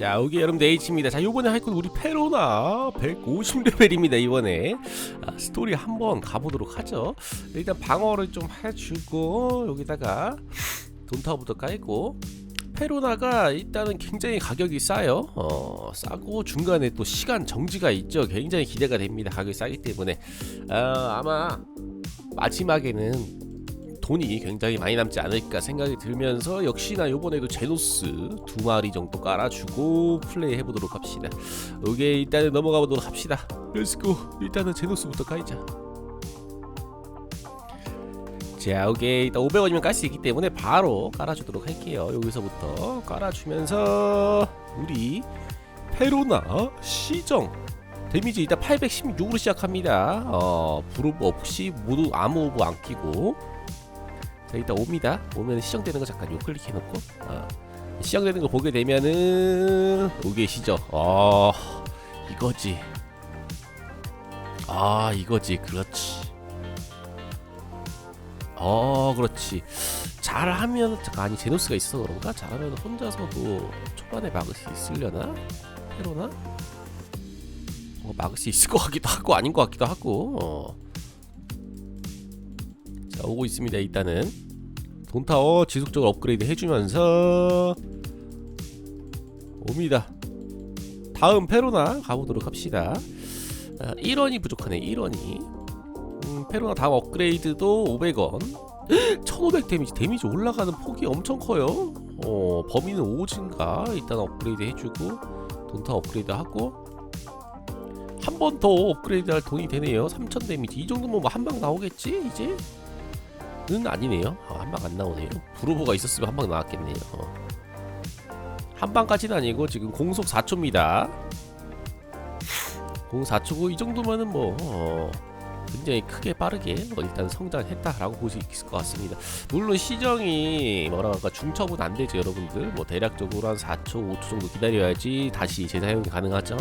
자, 여기 여러분들 H입니다. 자, 할건 우리 페로나 150레벨입니다, 이번에. 아, 스토리 한번 가보도록 하죠. 일단 방어를 좀 해주고, 여기다가 돈타워부터 깔고, 페로나가 일단은 굉장히 가격이 싸요. 어, 싸고 중간에 또 시간 정지가 있죠. 굉장히 기대가 됩니다. 가격이 싸기 때문에. 아, 아마 마지막에는 돈이 굉장히 많이 남지 않을까 생각이 들면서 역시나 이번에도 제노스 두 마리 정도 깔아주고 플레이 해보도록 합시다. 오케이 일단은 넘어가 보도록 합시다. 렛츠고 일단은 제노스부터 깔자. 자 오케이 일단 500원이면 깔 수 있기 때문에 바로 깔아주도록 할게요. 여기서부터 깔아주면서 우리 페로나 시정 데미지 일단 816으로 시작합니다. 어 브로브 없이 모두 아무 오브 안 끼고 자 일단 옵니다. 오면 시정되는 거 잠깐 요 클릭해놓고 어, 시정되는 거 보게 되면은 오게 시죠. 어 이거지. 아 이거지 그렇지. 어 그렇지. 잘하면 잠깐 아니 제노스가 있어서 그런가? 잘하면 혼자서도 초반에 막을 수 있으려나? 페로나? 어, 막을 수 있을 것 같기도 하고 아닌 것 같기도 하고. 어. 자 오고 있습니다 일단은. 돈타워 지속적으로 업그레이드 해주면서. 옵니다. 다음 페로나 가보도록 합시다. 아, 1원이 부족하네 1원이. 음, 페로나 다음 업그레이드도 500원. 1500 데미지 데미지 올라가는 폭이 엄청 커요. 어, 범위는 5증가? 일단 업그레이드 해주고 돈타 업그레이드 하고. 한 번 더 업그레이드 할 돈이 되네요. 3000 데미지. 이 정도면 뭐 한 방 나오겠지 이제 는 아니네요. 아, 한방 안 나오네요. 브로보가 있었으면 한 방 나왔겠네요. 어. 한 방까지는 아니고 지금 공속 4초입니다. 공속 4초고 이 정도면은 뭐 어, 굉장히 크게 빠르게 어, 일단 성장했다라고 볼 수 있을 것 같습니다. 물론 시정이 뭐라 할까 중첩은 안 되죠, 여러분들. 뭐 대략적으로 한 4초, 5초 정도 기다려야지 다시 재사용이 가능하죠.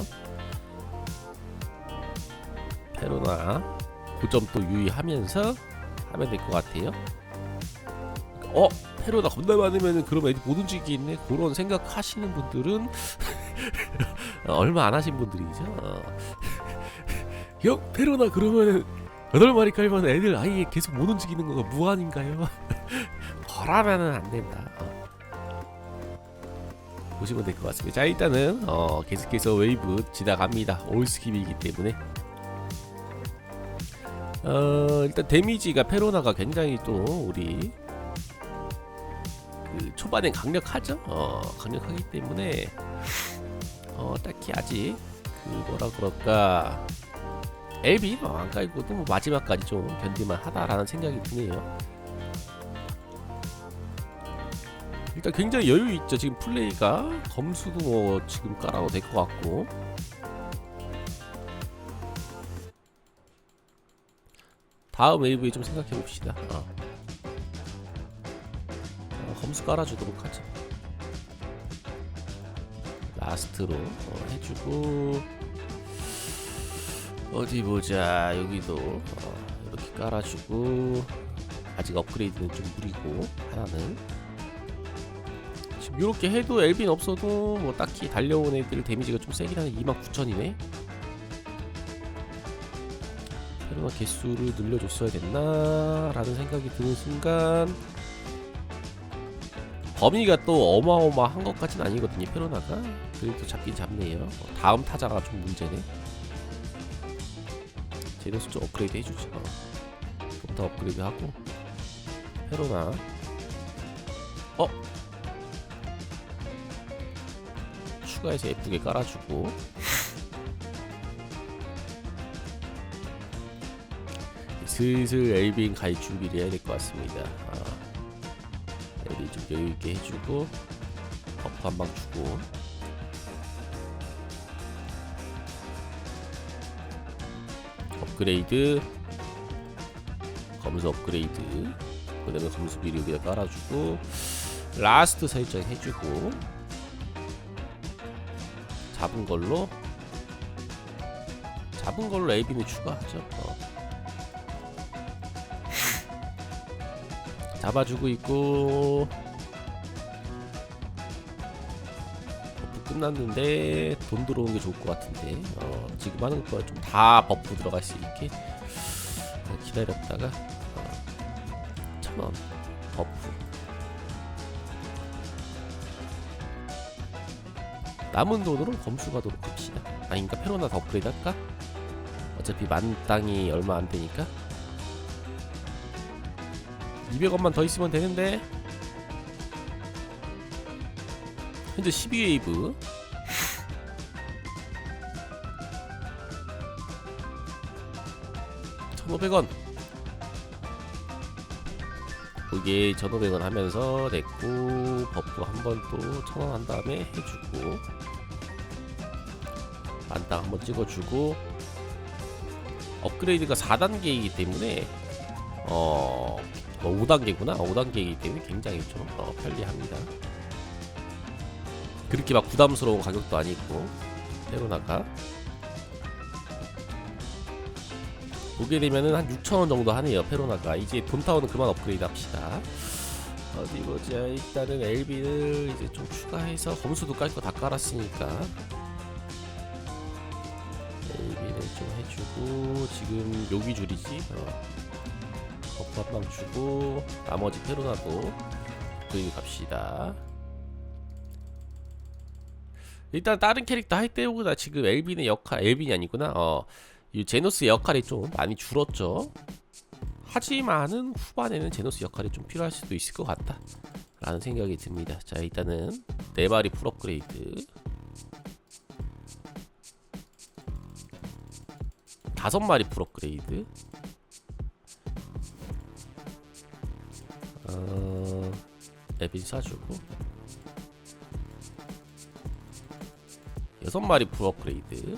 페로나 고점 또 유의하면서 하면 될 것 같아요. 어 페로나 겁나 많으면 그럼 애들 못 움직이겠네 그런 생각 하시는 분들은 얼마 안 하신 분들이죠. 어. 형 페로나 그러면 여덟 마리 깔면 애들 아예 계속 못 움직이는 거가 무한인가요? 거라면은 안 된다. 어. 보시면 될 것 같습니다. 자 일단은 어, 계속해서 웨이브 지나갑니다. 올스킵이기 때문에 어 일단 데미지가 페로나가 굉장히 또 우리 그 초반엔 강력하죠. 어 강력하기 때문에 어 딱히 아직 그 뭐라 그럴까 엘비 어, 안 깔고도 뭐 마지막까지 좀 견딜만 하다라는 생각이 드네요. 일단 굉장히 여유 있죠. 지금 플레이가 검수도 뭐 지금 깔아도 될 것 같고 다음 웨이브에 좀 생각해 봅시다. 어. 어, 검수 깔아주도록 하죠. 라스트로 어, 해주고 어디 보자 여기도 어, 이렇게 깔아주고 아직 업그레이드는 좀 무리고 하나는 지금 이렇게 해도 엘빈 없어도 뭐 딱히 달려온 애들 데미지가 좀 세긴 하네 29,000이네 페로나 개수를 늘려줬어야 됐나 라는 생각이 드는 순간 범위가 또 어마어마한 것까지는 아니거든요 페로나가. 그래도 잡긴 잡네요. 어, 다음 타자가 좀 문제네. 제노스 좀 업그레이드 해주죠. 부터 업그레이드 하고 페로나. 어? 추가해서 예쁘게 깔아주고 슬슬 엘빈 갈 준비를 해야 될 것 같습니다. 아, 엘빈 좀 여유 있게 해주고 버프 한 방 주고 업그레이드 검수 업그레이드 그 다음에 검수 비료 여기다 깔아주고 라스트 설정 해주고 잡은 걸로 잡은 걸로 엘빈을 추가하죠. 어. 잡아주고 있고. 버프 끝났는데 돈 들어오는 게 좋을 것 같은데. 어, 지금 하는 것보다 좀 다 버프 들어갈 수 있게 어, 기다렸다가 어, 천원 버프. 남은 돈으로 검수 가도록 합시다. 아닌가 페로나 더 업그레이드 할까? 어차피 만 땅이 얼마 안 되니까 200원만 더 있으면 되는데. 현재 12웨이브. 천오백 원. 이게 1,500원 하면서 냈고 버프 한 번또 1,000원 한 다음에 해주고 만땅 한번 찍어주고 업그레이드가 4단계이기 때문에 어, 어 5단계구나. 5단계이기 때문에 굉장히 좀 어, 편리합니다. 그렇게 막 부담스러운 가격도 아니고 페로나가. 보게 되면은 한 6천원 정도 하네요 페로나가. 이제 돈타워는 그만 업그레이드 합시다. 어디 보자. 일단은 LB를 이제 좀 추가해서 검수도 깔 거 다 깔았으니까. LB를 좀 해주고 지금 여기 줄이지? 어. 버프 한 방 주고 나머지 페로나도 업그레이드 갑시다 일단 다른 캐릭터 할 때보다 지금 엘빈의 역할 엘빈이 아니구나 어 이 제노스 역할이 좀 많이 줄었죠. 하지만은 후반에는 제노스 역할이 좀 필요할 수도 있을 것 같다. 라는 생각이 듭니다. 자, 일단은 네 마리 풀 업그레이드. 다섯 마리 풀 업그레이드. 어, 에빈 쏴주고. 여섯 마리 풀 업그레이드.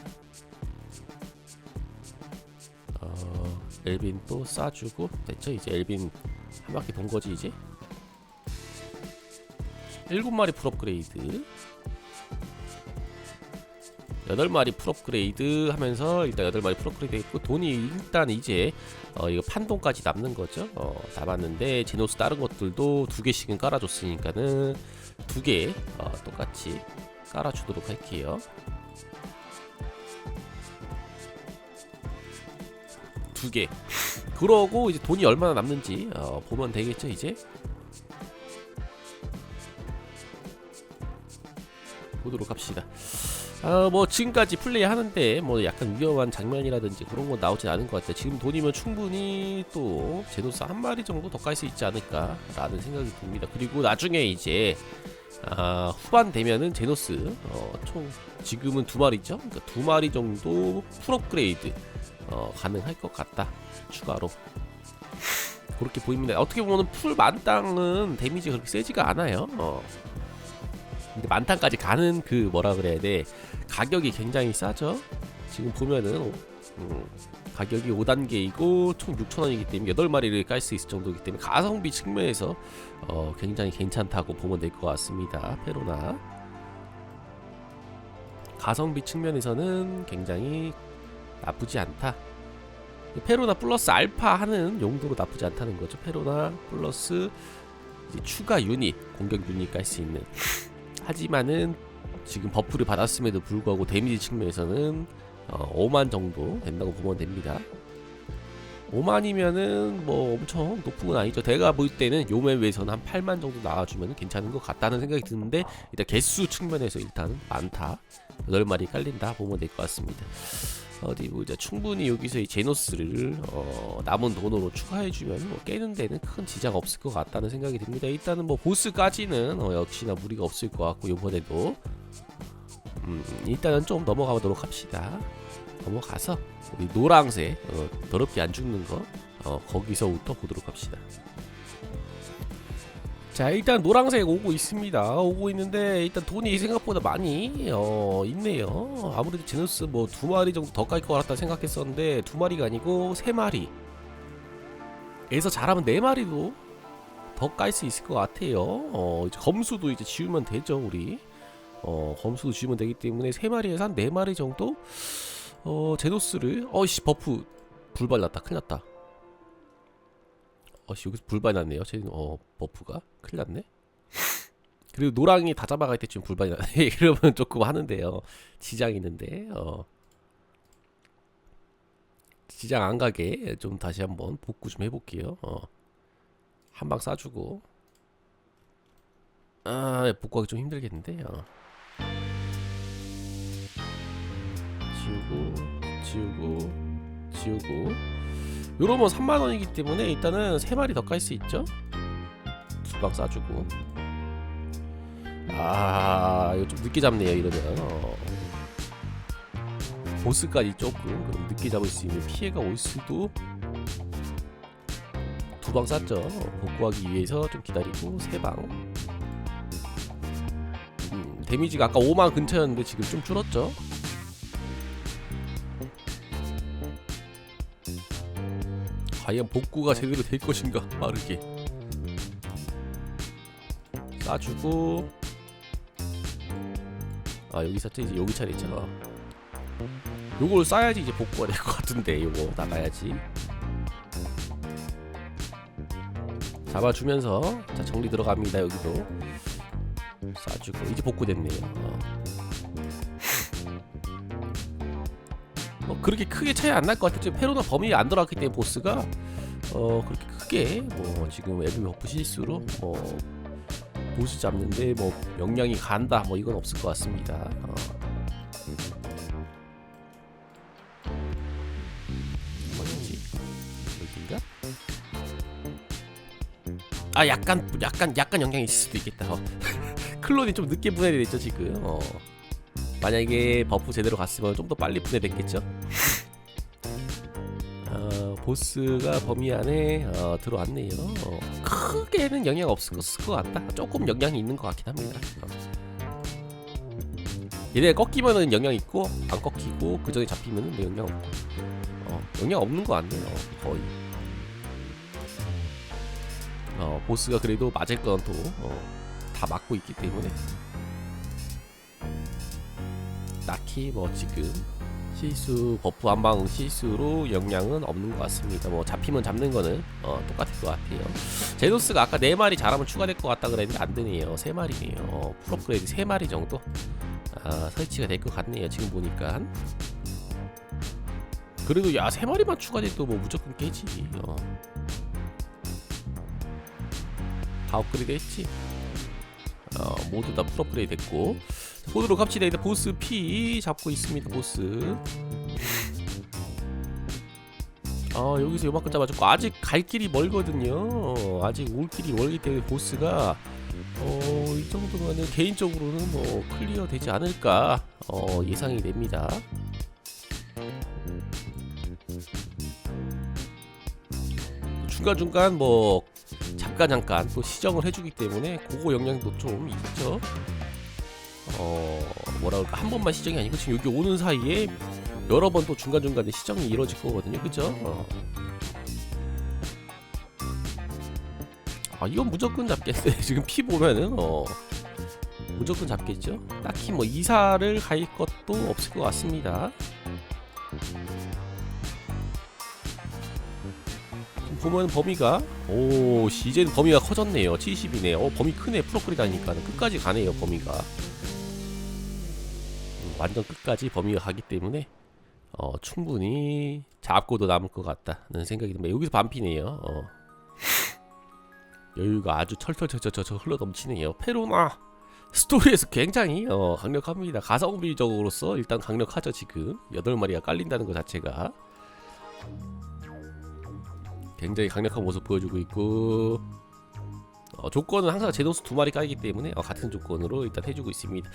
어, 엘빈 또 쏴주고 됐죠 이제 엘빈 한 바퀴 돈 거지 이제 일곱 마리 풀 업그레이드 여덟 마리 풀 업그레이드 하면서 일단 여덟 마리 풀 업그레이드 했고 돈이 일단 이제 어 이거 판돈까지 남는 거죠 어 남았는데 제노스 다른 것들도 두 개씩은 깔아줬으니까는 두 개 어, 똑같이 깔아주도록 할게요 두 개. 그러고 이제 돈이 얼마나 남는지 어, 보면 되겠죠 이제. 보도록 합시다. 아, 뭐 지금까지 플레이 하는데 뭐 약간 위험한 장면이라든지 그런 건 나오진 않은 것 같아요. 지금 돈이면 충분히 또 제노스 한 마리 정도 더 깔 수 있지 않을까라는 생각이 듭니다. 그리고 나중에 이제 아, 후반 되면은 제노스 어, 총 지금은 두 마리죠. 그러니까 두 마리 정도 풀 업그레이드 어, 가능할 것 같다 추가로 그렇게 보입니다 어떻게 보면 풀 만땅은 데미지 그렇게 세지가 않아요 어. 근데 만땅까지 가는 그 뭐라 그래야 돼 가격이 굉장히 싸죠 지금 보면은 음, 가격이 5단계이고 총 6천원이기 때문에 8마리를 깔 수 있을 정도이기 때문에 가성비 측면에서 어, 굉장히 괜찮다고 보면 될 것 같습니다 페로나 가성비 측면에서는 굉장히 나쁘지 않다. 페로나 플러스 알파 하는 용도로 나쁘지 않다는 거죠. 페로나 플러스 추가 유닛, 공격 유닛 깔 수 있는. 하지만은 지금 버프를 받았음에도 불구하고 데미지 측면에서는 어, 5만 정도 된다고 보면 됩니다. 5만이면은 뭐 엄청 높은 건 아니죠. 내가 볼 때는 요맵에서는 한 8만 정도 나와주면 괜찮은 것 같다는 생각이 드는데 일단 개수 측면에서 일단 많다. 8마리 깔린다 보면 될 것 같습니다. 어디 보자 충분히 여기서 이 제노스를 어, 남은 돈으로 추가해주면 뭐 깨는 데는 큰 지장 없을 것 같다는 생각이 듭니다. 일단은 뭐 보스까지는 어, 역시나 무리가 없을 것 같고 이번에도 음, 일단은 좀 넘어가 보도록 합시다. 넘어가서 우리 노랑색 어, 더럽게 안 죽는 거 어, 거기서부터 보도록 합시다. 자 일단 노랑색 오고 있습니다. 오고 있는데 일단 돈이 생각보다 많이 어 있네요. 아무래도 제노스 뭐 두 마리 정도 더 깔 것 같다 생각했었는데 두 마리가 아니고 세 마리. 에서 잘하면 네 마리도 더 깔 수 있을 것 같아요. 어 이제 검수도 이제 지우면 되죠 우리. 어 검수도 지우면 되기 때문에 세 마리에서 한 네 마리 정도? 어 제노스를 어이씨 버프. 불 발랐다. 큰일 났다 어씨 여기서 불발 났네요. 제 어, 버프가 큰일 났네. 그리고 노랑이 다 잡아갈 때쯤 불발이 나. 이러면 조금 하는데요. 지장 있는데 어. 지장 안 가게 좀 다시 한번 복구 좀 해볼게요. 어. 한방 쏴주고. 아 복구하기 좀 힘들겠는데. 어. 지우고 지우고 지우고. 요러면 3만 원이기 때문에 일단은 세 마리 더 깔 수 있죠. 두방 쏴주고. 아 이거 좀 늦게 잡네요 이러면. 어. 보스까지 조금 그럼 늦게 잡을 수 있는 피해가 올 수도 두방 쐈죠 복구하기 위해서 좀 기다리고 세방 음, 데미지가 아까 5만 근처였는데 지금 좀 줄었죠 과연 복구가 제대로 될 것인가 빠르게. 쏴주고. 아 여기 쐈죠? 이제 여기 차례죠 요걸 쏴야지 이제 복구가 될 것 같은데 요거 나가야지. 잡아주면서 자 정리 들어갑니다 여기도. 쏴주고. 이제 복구됐네요. 어. 그렇게 크게 차이 안 날 것 같아요 지금 페로나 범위에 안 들어갔기 때문에 보스가 어 그렇게 크게 뭐 지금 에브 버프 실수로 뭐 보스 잡는데 뭐 명령이 간다 뭐 이건 없을 것 같습니다 어. 어디지? 여기인가? 아 약간 약간 약간 영향이 있을 수도 있겠다. 어. 클론이 좀 늦게 분해됐죠 지금. 어. 만약에 버프 제대로 갔으면 좀 더 빨리 분해됐겠죠. 어, 보스가 범위 안에 어, 들어왔네요. 어, 크게는 영향 없을 것, 것 같다. 조금 영향이 있는 것 같긴 합니다. 어. 얘네 꺾이면은 영향 있고 안 꺾이고 그 전에 잡히면은 뭐 영향 없고. 어, 영향 없는 것 같네요. 거의. 어, 보스가 그래도 맞을 건또 어, 다 맞고 있기 때문에 딱히 뭐 지금 실수 버프 한방 실수로 영향은 없는 것 같습니다. 뭐 잡히면 잡는 거는 어, 똑같을 것 같아요. 제노스가 아까 네 마리 잘하면 추가될 것 같다 그랬는데 안 되네요. 세 마리네요. 어, 풀업그레이드 세 마리 정도 아, 설치가 될 것 같네요. 지금 보니까 그래도 야세 마리만 추가돼도 뭐 무조건 깨지. 어. 다 업그레이드 했지. 어, 모두 다 풀업그레이드 됐고 보도록 합시다. 일단 보스 P 잡고 있습니다. 보스. 아 여기서 요만큼 잡아줬고 아직 갈 길이 멀거든요. 아직 올 길이 멀기 때문에 보스가 어, 이 정도면은 개인적으로는 뭐 클리어 되지 않을까 어, 예상이 됩니다. 중간 중간 뭐 잠깐 잠깐 또 시정을 해주기 때문에 그거 영향도 좀 있죠. 어 뭐라 그럴까 한 번만 시정이 아니고 지금 여기 오는 사이에 여러 번 또 중간 중간에 시정이 이루어질 거거든요, 그죠? 어. 아 이건 무조건 잡겠네. 지금 피 보면은 어 무조건 잡겠죠. 딱히 뭐 이사를 갈 것도 없을 것 같습니다. 보면 범위가 오 이제는 범위가 커졌네요. 70이네. 어 범위 크네. 프로그리다니까 끝까지 가네요. 범위가 음, 완전 끝까지 범위가 가기 때문에 어 충분히 잡고도 남을 것 같다는 생각이 듭니다. 여기서 반피네요. 어. 여유가 아주 철철철철철 흘러 넘치네요. 페로나 스토리에서 굉장히 어, 강력합니다. 가성비적으로서 일단 강력하죠 지금 8마리가 깔린다는 것 자체가 굉장히 강력한 모습 보여주고 있고 어, 조건은 항상 제노스 두 마리 깔기 때문에 어, 같은 조건으로 일단 해주고 있습니다.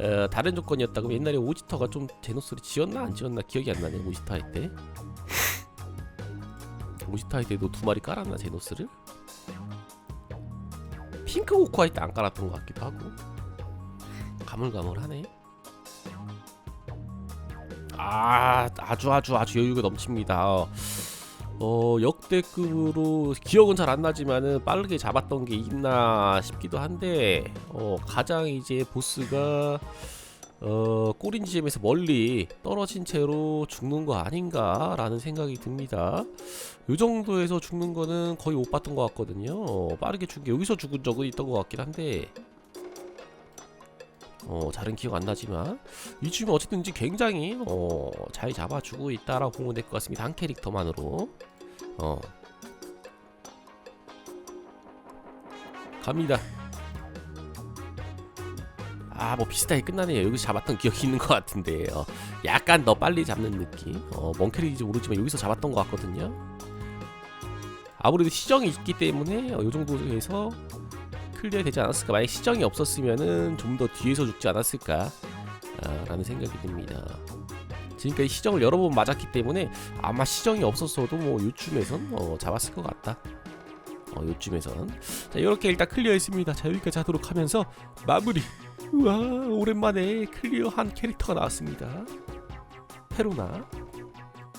어, 다른 조건이었다고 옛날에 오지터가 좀 제노스를 지었나 안 지었나 기억이 안 나네 오지터 할 때. 오지터 할 때도 두 마리 깔았나 제노스를? 핑크 고코 할때 안 깔았던 것 같기도 하고 가물가물하네. 아 아주 아주 아주 여유가 넘칩니다. 어, 어 역대급으로 기억은 잘 안 나지만은 빠르게 잡았던 게 있나 싶기도 한데 어 가장 이제 보스가 어 꼬린 지점에서 멀리 떨어진 채로 죽는 거 아닌가라는 생각이 듭니다. 요 정도에서 죽는 거는 거의 못 봤던 것 같거든요. 어, 빠르게 죽게 여기서 죽은 적은 있던 것 같긴 한데 어 잘은 기억 안 나지만 이쯤은 어쨌든지 굉장히 어 잘 잡아주고 있다라고 보면 될 것 같습니다 한 캐릭터만으로 어. 갑니다. 아 뭐 비슷하게 끝나네요. 여기서 잡았던 기억이 있는 것 같은데. 어, 약간 더 빨리 잡는 느낌. 어, 뭔 캐릭인지 모르지만 여기서 잡았던 것 같거든요. 아무래도 시정이 있기 때문에 어, 이 정도에서 클리어 되지 않았을까. 만약 시정이 없었으면은 좀 더 뒤에서 죽지 않았을까 아, 라는 생각이 듭니다 지금까지 시정을 여러 번 맞았기 때문에 아마 시정이 없었어도 뭐 요쯤에선 어, 잡았을 것 같다. 어, 요쯤에선. 자 이렇게 일단 클리어했습니다. 자 여기까지 하도록 하면서 마무리. 우와 오랜만에 클리어한 캐릭터가 나왔습니다. 페로나